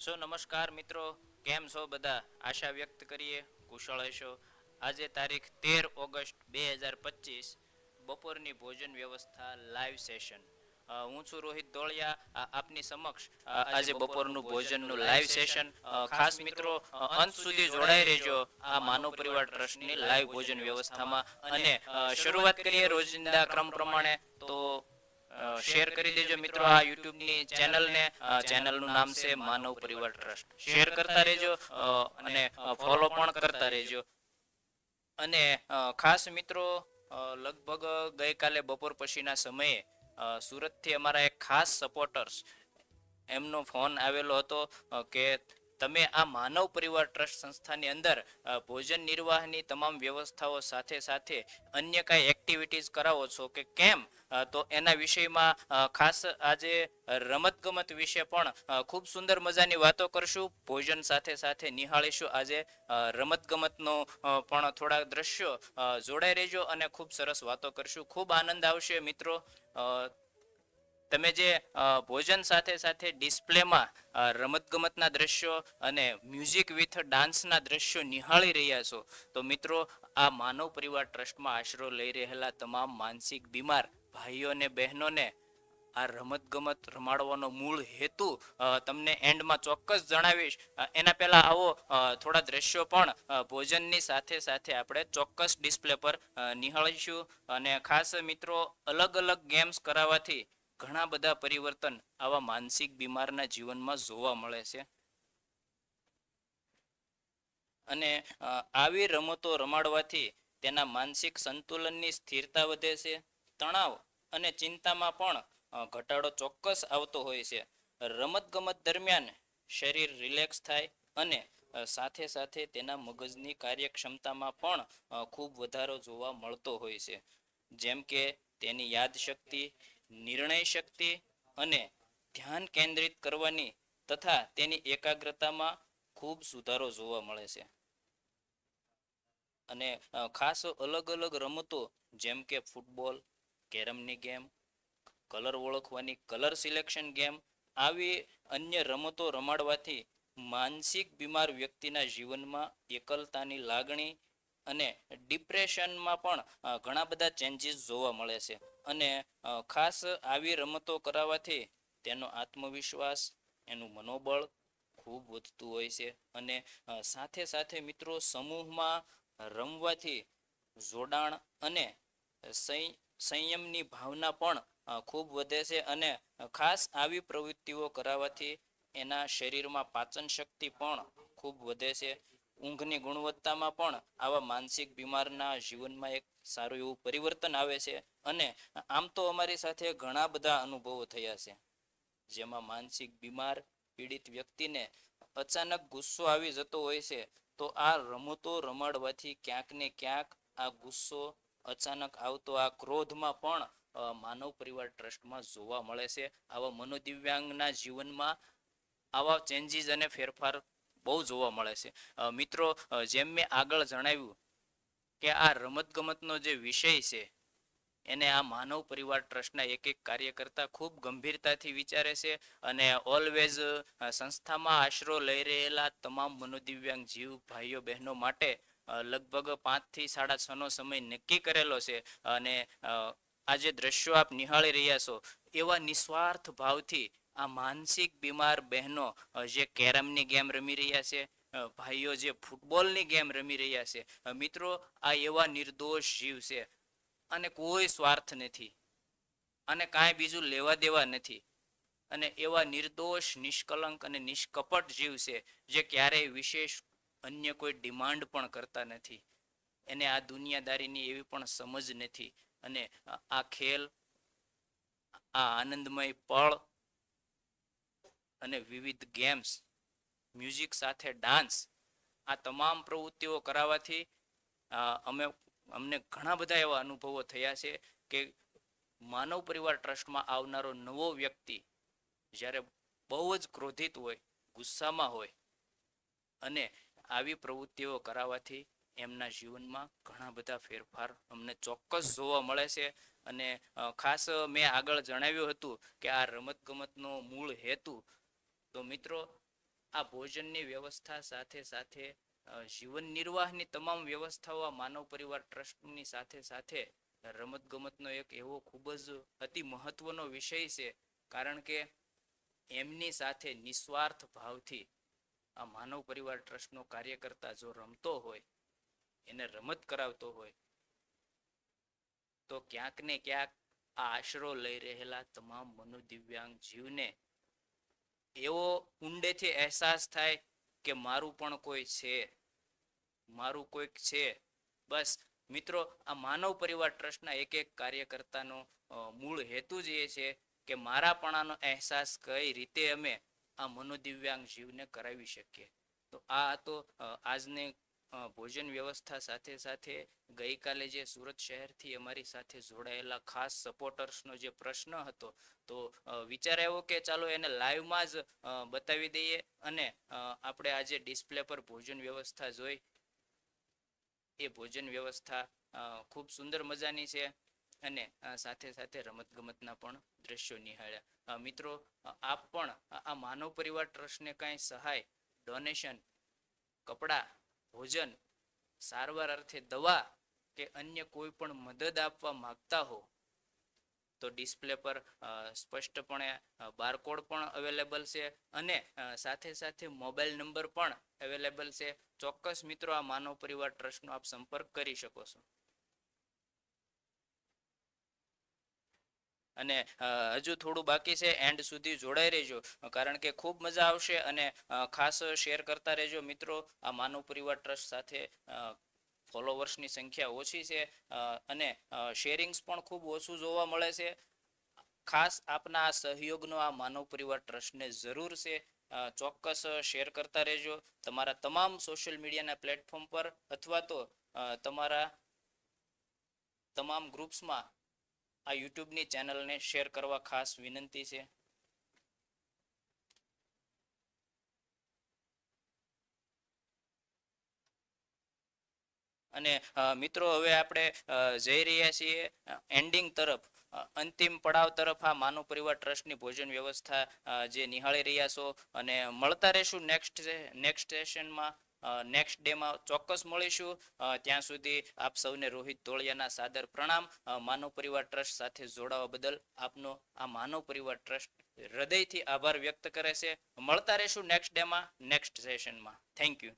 સો નમસ્કાર મિત્રો કેમ છો બધા? આશા વ્યક્ત કરીએ કુશળ હશો. આજે તારીખ તેર ઓગસ્ટ બે હજાર પચીસ બપોરની ભોજન વ્યવસ્થા લાઈવ સેશન હું છું રોહિત દોળિયા આપની સમક્ષ આજે બપોરનું ભોજનનું લાઈવ સેશન ખાસ મિત્રો અંત સુધી જોડાઈ રહેજો આ માનવ પરિવાર ટ્રસ્ટની લાઈવ ભોજન વ્યવસ્થામાં. અને શરૂઆત કરીએ રોજિંદા ક્રમ પ્રમાણે તો શેર કરી દેજો મિત્રો. આ યુટ્યુબની ચેનલને ચેનલનું નામ છે માનવ પરિવાર ટ્રસ્ટ. શેર કરતા રહેજો અને ફોલો પણ કરતા રહેજો. અને ખાસ મિત્રો લગભગ ગઈકાલે બપોર પછીના સમયે સુરતથી અમારા એક ખાસ સપોર્ટર્સ એમનો ફોન આવેલો હતો કે તમે આ માનવ પરિવાર ટ્રસ્ટ સંસ્થાની અંદર ભોજન નિર્વાહની તમામ વ્યવસ્થાઓ સાથે સાથે અન્ય કાંઈ એક્ટિવિટીઝ કરાવો છો કે કેમ? તો એના વિષયમાં ખાસ આજે રમતગમત વિશે પણ ખૂબ સુંદર મજાની વાતો કરશું. ભોજન સાથે સાથે નિહાળીશું. આજે રમતગમતનો પણ થોડા દ્રશ્યો જોડાઈ રહેજો અને ખૂબ સરસ વાતો કરશું. ખૂબ આનંદ આવશે મિત્રો. તમે જે ભોજન સાથે સાથે ડિસ્પ્લેમાં રમતગમતના દ્રશ્યો અને મ્યુઝિક વિથ ડાન્સના દ્રશ્યો નિહાળી રહ્યા છો, તો મિત્રો આ માનવ પરિવાર ટ્રસ્ટમાં આશરો લઈ રહેલા તમામ માનસિક બીમાર ભાઈઓને બહેનોને આ રમતગમત રમાડવાનો મૂળ હેતુ તમને એન્ડમાં ચોક્કસ જણાવીશ. એના પહેલા આવો થોડા દ્રશ્યો પણ ભોજનની સાથે સાથે આપણે ચોક્કસ ડિસ્પ્લે પર નિહાળીશું. અને ખાસ મિત્રો અલગ અલગ ગેમ્સ કરાવવાથી ઘણા બધા પરિવર્તન આવા માનસિક બીમારના જીવનમાં જોવા મળે છે. અને આવી રમતો રમાડવાથી તેના માનસિક સંતુલનની સ્થિરતા વધે છે. તણાવ અને ચિંતામાં પણ ઘટાડો ચોક્કસ આવતો હોય છે. રમત ગમત દરમિયાન શરીર રિલેક્સ થાય અને સાથે સાથે તેના મગજની કાર્યક્ષમતામાં પણ ખૂબ વધારો જોવા મળતો હોય છે. જેમ કે તેની યાદશક્તિ નિર્ણય શક્તિ અને ધ્યાન કેન્દ્રિત કરવાની તથા તેની એકાગ્રતામાં ખૂબ સુધારો જોવા મળે છે. અને ખાસ અલગ અલગ રમતો જેમ કે ફૂટબોલ, કેરમની ગેમ, કલર ઓળખવાની કલર સિલેક્શન ગેમ આવી અન્ય રમતો રમાડવાથી માનસિક બીમાર વ્યક્તિના જીવનમાં એકલતાની લાગણી અને ડિપ્રેશનમાં પણ ઘણા બધા ચેન્જીસ જોવા મળે છે. અને ખાસ આવી રમતો કરાવવાથી તેનો આત્મવિશ્વાસ, એનું મનોબળ ખૂબ વધતું હોય છે. અને સાથે સાથે મિત્રો સમૂહમાં રમવાથી જોડાણ અને સંયમની ભાવના પણ ખૂબ વધે છે. અને ખાસ આવી પ્રવૃત્તિઓ કરાવવાથી એના શરીરમાં પાચન શક્તિ પણ ખૂબ વધે છે. ઊંઘની ગુણવત્તામાં પણ આવા માનસિક બીમારના જીવનમાં એક સારું એવું પરિવર્તન આવે છે. અને આમ તો અમારી સાથે ઘણા બધા અનુભવો થયા છે. જેમાં માનસિક બીમાર, પીડિત વ્યક્તિને અચાનક ગુસ્સો આવી જતો હોય છે, તો આ રમતો રમાડવાથી ક્યાંક ને ક્યાંક આ ગુસ્સો અચાનક આવતો, આ ક્રોધમાં પણ માનવ પરિવાર ટ્રસ્ટમાં જોવા મળે છે. આવા મનોદિવ્યાંગના જીવનમાં આવા ચેન્જીસ અને ફેરફાર બહુ જોવા મળે છે. મિત્રો જેમ મેં આગળ જણાવ્યું કે આ રમતગમતનો જે વિષય છે, એને આ માનવ પરિવાર ટ્રસ્ટના એક એક કાર્યકર્તા ખૂબ ગંભીરતાથી વિચારે છે અને ઓલવેઝ સંસ્થામાં આશરો લઈ રહેલા તમામ મનોદિવ્યાંગ જીવ ભાઈઓ બહેનો માટે લગભગ પાંચથી સાડા છનો સમય નક્કી કરેલો છે અને આ જે દ્રશ્યો આપ નિહાળી રહ્યા છો, એવા નિસ્વાર્થ ભાવથી આ માનસિક બીમાર બહેનો જે કેરમની ગેમ રમી રહ્યા છે ભાઈઓ જે ફૂટબોલની ગેમ રમી રહ્યા છે મિત્રો, આ એવા નિર્દોષ જીવ છે. અને કોઈ સ્વાર્થ નથી. અને કાંઈ બીજું લેવા દેવા નથી. અને એવા નિર્દોષ, નિષ્કલંક અને નિષ્કપટ જીવ છે, જે ક્યારેય વિશેષ અન્ય કોઈ ડિમાન્ડ પણ કરતા નથી. એને આ દુનિયાદારીની એવી પણ સમજ નથી. અને આ- ખેલ, આ આનંદમય પળ અને વિવિધ ગેમ્સ મ્યુઝિક સાથે ડાન્સ આ તમામ પ્રવૃત્તિઓ કરાવવાથી અમે, અમને ઘણા બધા એવા અનુભવો થયા છે કે માનવ પરિવાર ટ્રસ્ટમાં આવનારો નવો વ્યક્તિ જ્યારે બહુ જ ક્રોધિત હોય, ગુસ્સામાં હોય અને આવી પ્રવૃત્તિઓ કરાવવાથી એમના જીવનમાં ઘણા બધા ફેરફાર અમને ચોક્કસ જોવા મળે છે અને ખાસ મેં આગળ જણાવ્યું હતું કે આ રમતગમતનો મૂળ હેતુ તો મિત્રો, આ ભોજનની વ્યવસ્થા સાથે સાથે જીવન નિર્વાહની તમામ વ્યવસ્થાઓ આ માનવ પરિવાર ટ્રસ્ટની સાથે સાથે રમત ગમતનો એક એવો ખૂબ જ અતિ મહત્વનો વિષય છે. કારણ કે એમની સાથે નિસ્વાર્થ ભાવથી આ માનવ પરિવાર ટ્રસ્ટનો કાર્યકર્તા જો રમતો હોય, એને રમત કરાવતો હોય, તો ક્યાંક ને ક્યાંક આ આશરો લઈ રહેલા તમામ મનોદિવ્યાંગ જીવને એવો ઊંડેથી અહેસાસ થાય કે મારું પણ કોઈ છે. મારું કોઈક છે. બસ મિત્રો આ માનવ પરિવાર ટ્રસ્ટના એક એક કાર્યકર્તાનો મૂળ હેતુ જ એ છે કે મારાપણાનો અહેસાસ કઈ રીતે અમે આ મનોદિવ્યાંગ જીવને કરાવી શકીએ. તો આ તો અ, આજની ભોજન વ્યવસ્થા સાથે સાથે ગઈકાલે જે સુરત શહેરથી અમારી સાથે જોડાયેલા ખાસ સપોર્ટર્સનો જે પ્રશ્ન હતો, તો વિચાર આવ્યો કે ચાલો એને લાઈવમાં જ બતાવી દઈએ અને આપણે આજે ડિસ્પ્લે પર ભોજન વ્યવસ્થા જોઈ. એ ભોજન વ્યવસ્થા ખૂબ સુંદર મજાની છે અને સાથે સાથે રમત ગમતના પણ દ્રશ્યો નિહાળ્યા. મિત્રો આપ પણ આ માનવ પરિવાર ટ્રસ્ટને કાંઈ સહાય ડોનેશન કપડાં ભોજન સારવાર અર્થે દવા કે અન્ય કોઈ પણ મદદ આપવા માંગતા હો, તો ડિસ્પ્લે પર સ્પષ્ટપણે બારકોડ પણ અવેલેબલ છે અને સાથે સાથે મોબાઈલ નંબર પણ અવેલેબલ છે. ચોક્કસ મિત્રો, આ માનવ પરિવાર ટ્રસ્ટનો આપ સંપર્ક કરી શકો છો. અને હજુ થોડું બાકી છે, એન્ડ સુધી જોડાઈ રહેજો. કારણ કે ખૂબ મજા આવશે અને ખાસ શેર કરતા રહેજો મિત્રો. આ માનવ પરિવાર ટ્રસ્ટ સાથે ફોલોવર્સની સંખ્યા ઓછી છે અને શેરિંગ્સ પણ ખૂબ ઓછું જોવા મળે છે. ખાસ આપના આ સહયોગનો આ માનવ પરિવાર ટ્રસ્ટને જરૂર છે. ચોક્કસ શેર કરતા રહેજો. તમારા તમામ સોશિયલ મીડિયાના પ્લેટફોર્મ પર અથવા તો તમારા તમામ ગ્રુપ્સમાં આ યુટ્યુબની ચેનલને શેર કરવા ખાસ વિનંતી છે. અને મિત્રો, હવે આપણે જઈ રહ્યા છીએ એન્ડિંગ તરફ. અંતિમ પડાવ તરફ આ માનવ પરિવાર ટ્રસ્ટની ભોજન વ્યવસ્થા જે નિહાળી રહ્યા છો. અને, મળતા રહેશું નેક્સ્ટ નેક્સ્ટ સેશનમાં નેક્સ્ટ ડેમાં ચોક્કસ મળીશું. ત્યાં સુધી આપ સૌને રોહિત તોળિયાના સાદર પ્રણામ. માનવ પરિવાર ટ્રસ્ટ સાથે જોડાવા બદલ આપનો આ માનવ પરિવાર ટ્રસ્ટ હૃદયથી આભાર વ્યક્ત કરે છે. મળતા રહેશું નેક્સ્ટ ડેમાં નેક્સ્ટ સેશનમાં થેન્ક યુ